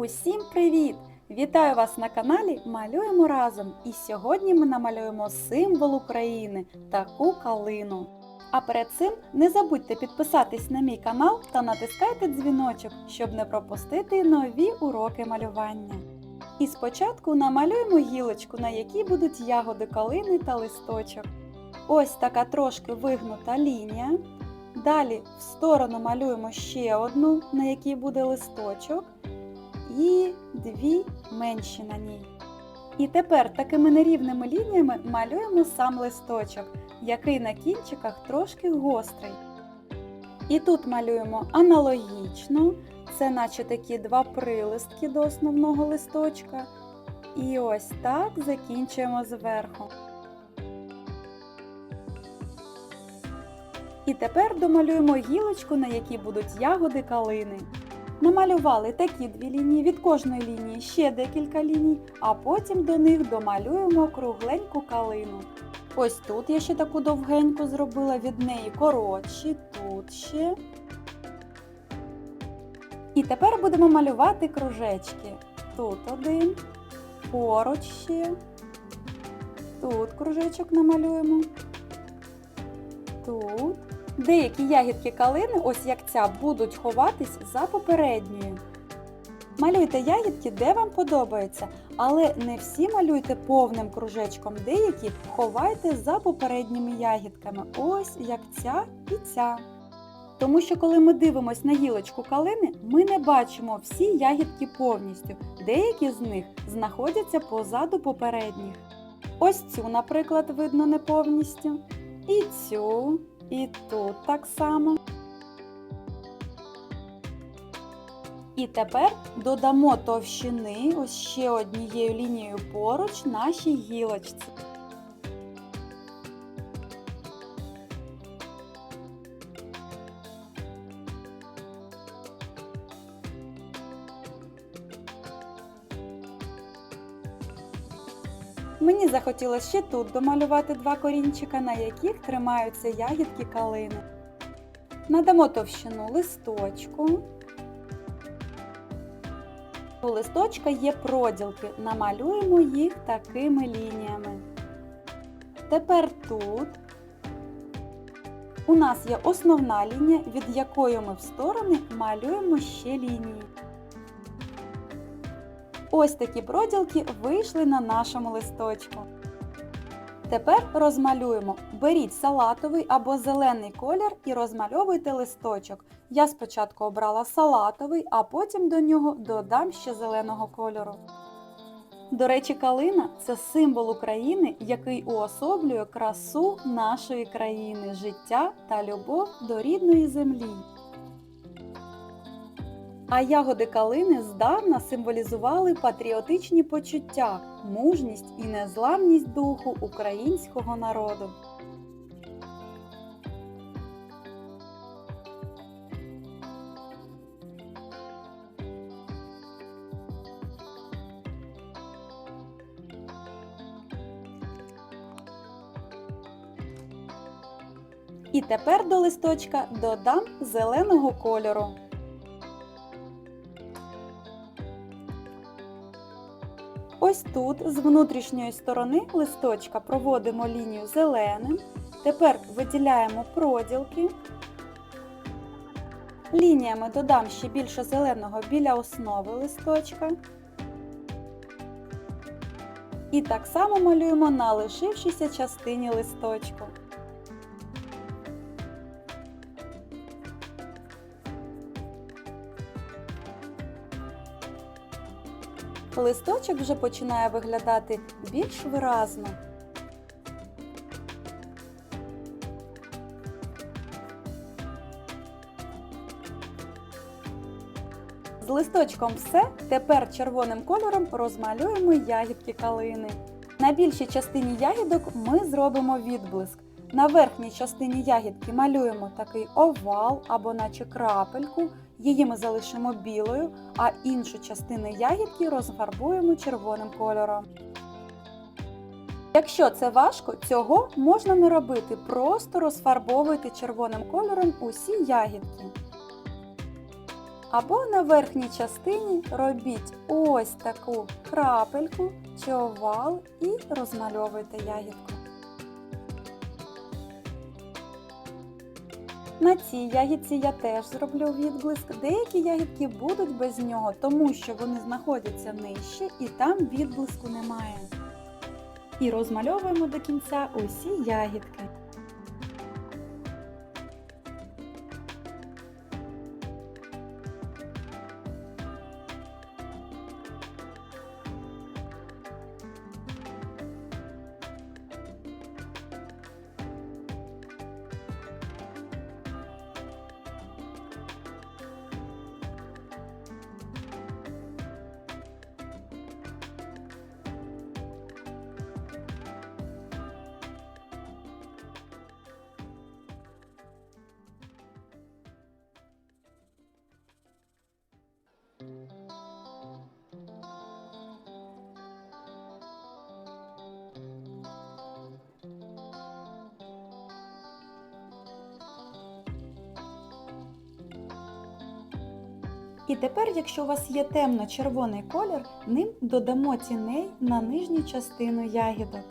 Усім привіт! Вітаю вас на каналі Малюємо разом. І сьогодні ми намалюємо символ України таку калину. А перед цим не забудьте підписатись на мій канал та натискайте дзвіночок, щоб не пропустити нові уроки малювання. І спочатку намалюємо гілочку, на якій будуть ягоди калини та листочок. Ось така трошки вигнута лінія. Далі в сторону малюємо ще одну, на якій буде листочок, дві менші на ній. І тепер такими нерівними лініями малюємо сам листочок, який на кінчиках трошки гострий. І тут малюємо аналогічно, це наче такі два прилистки до основного листочка. І ось так закінчуємо зверху. І тепер домалюємо гілочку, на якій будуть ягоди калини. Намалювали такі дві лінії, від кожної лінії ще декілька ліній, а потім до них домалюємо кругленьку калину. Ось тут я ще таку довгеньку зробила, від неї коротші, тут ще. І тепер будемо малювати кружечки. Тут один, поруч ще. Тут кружечок намалюємо. Тут. Деякі ягідки калини, ось як ця, будуть ховатись за попередньою. Малюйте ягідки, де вам подобається, але не всі малюйте повним кружечком, деякі ховайте за попередніми ягідками, ось як ця і ця. Тому що коли ми дивимося на гілочку калини, ми не бачимо всі ягідки повністю, деякі з них знаходяться позаду попередніх. Ось цю, наприклад, видно не повністю. І цю, і тут так само. І тепер додамо товщини ось ще однією лінією поруч нашій гілочці. Мені захотілося ще тут домалювати два корінчика, на яких тримаються ягідки калини. Надамо товщину листочку. У листочка є проділки, намалюємо їх такими лініями. Тепер тут у нас є основна лінія, від якої ми в сторони малюємо ще лінії. Ось такі проділки вийшли на нашому листочку. Тепер розмалюємо. Беріть салатовий або зелений колір і розмальовуйте листочок. Я спочатку обрала салатовий, а потім до нього додам ще зеленого кольору. До речі, калина це символ України, який уособлює красу нашої країни, життя та любов до рідної землі. А ягоди калини здавна символізували патріотичні почуття, мужність і незламність духу українського народу. І тепер до листочка додам зеленого кольору. Ось тут з внутрішньої сторони листочка проводимо лінію зеленим. Тепер виділяємо проділки. Лініями додам ще більше зеленого біля основи листочка. І так само малюємо на лишившійся частині листочку. Листочок вже починає виглядати більш виразно. З листочком все. Тепер червоним кольором розмалюємо ягідки калини. На більшій частині ягідок ми зробимо відблиск. На верхній частині ягідки малюємо такий овал або наче крапельку. Її ми залишимо білою, а іншу частину ягідки розфарбуємо червоним кольором. Якщо це важко, цього можна не робити, просто розфарбовуйте червоним кольором усі ягідки. Або на верхній частині робіть ось таку крапельку чи овал і розмальовуйте ягідку. На цій ягідці я теж зроблю відблиск. Деякі ягідки будуть без нього, тому що вони знаходяться нижче і там відблиску немає. І розмальовуємо до кінця усі ягідки. І тепер, якщо у вас є темно-червоний колір, ним додамо тіней на нижню частину ягідок.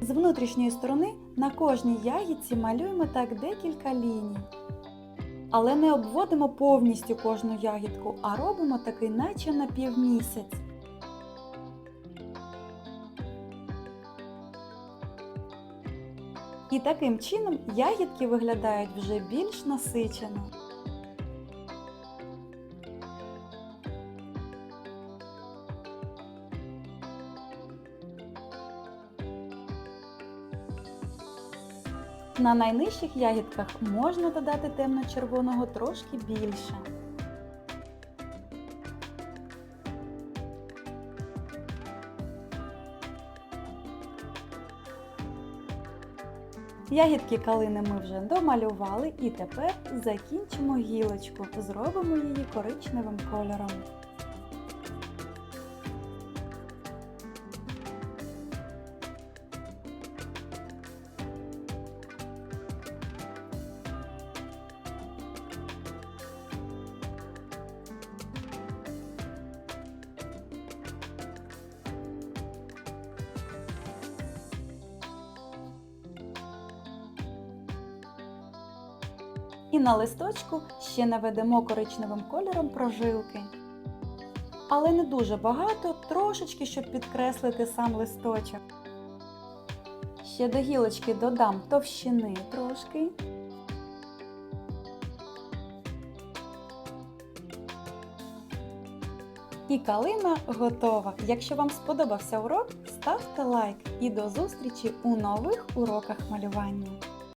З внутрішньої сторони на кожній ягідці малюємо так декілька ліній. Але не обводимо повністю кожну ягідку, а робимо такий наче на півмісяць. І таким чином ягідки виглядають вже більш насичено. На найнижчих ягідках можна додати темно-червоного трошки більше. Ягідки калини ми вже домалювали і тепер закінчимо гілочку, зробимо її коричневим кольором. І на листочку ще наведемо коричневим кольором прожилки. Але не дуже багато, трошечки, щоб підкреслити сам листочок. Ще до гілочки додам товщини трошки. І калина готова. Якщо вам сподобався урок, ставте лайк і до зустрічі у нових уроках малювання.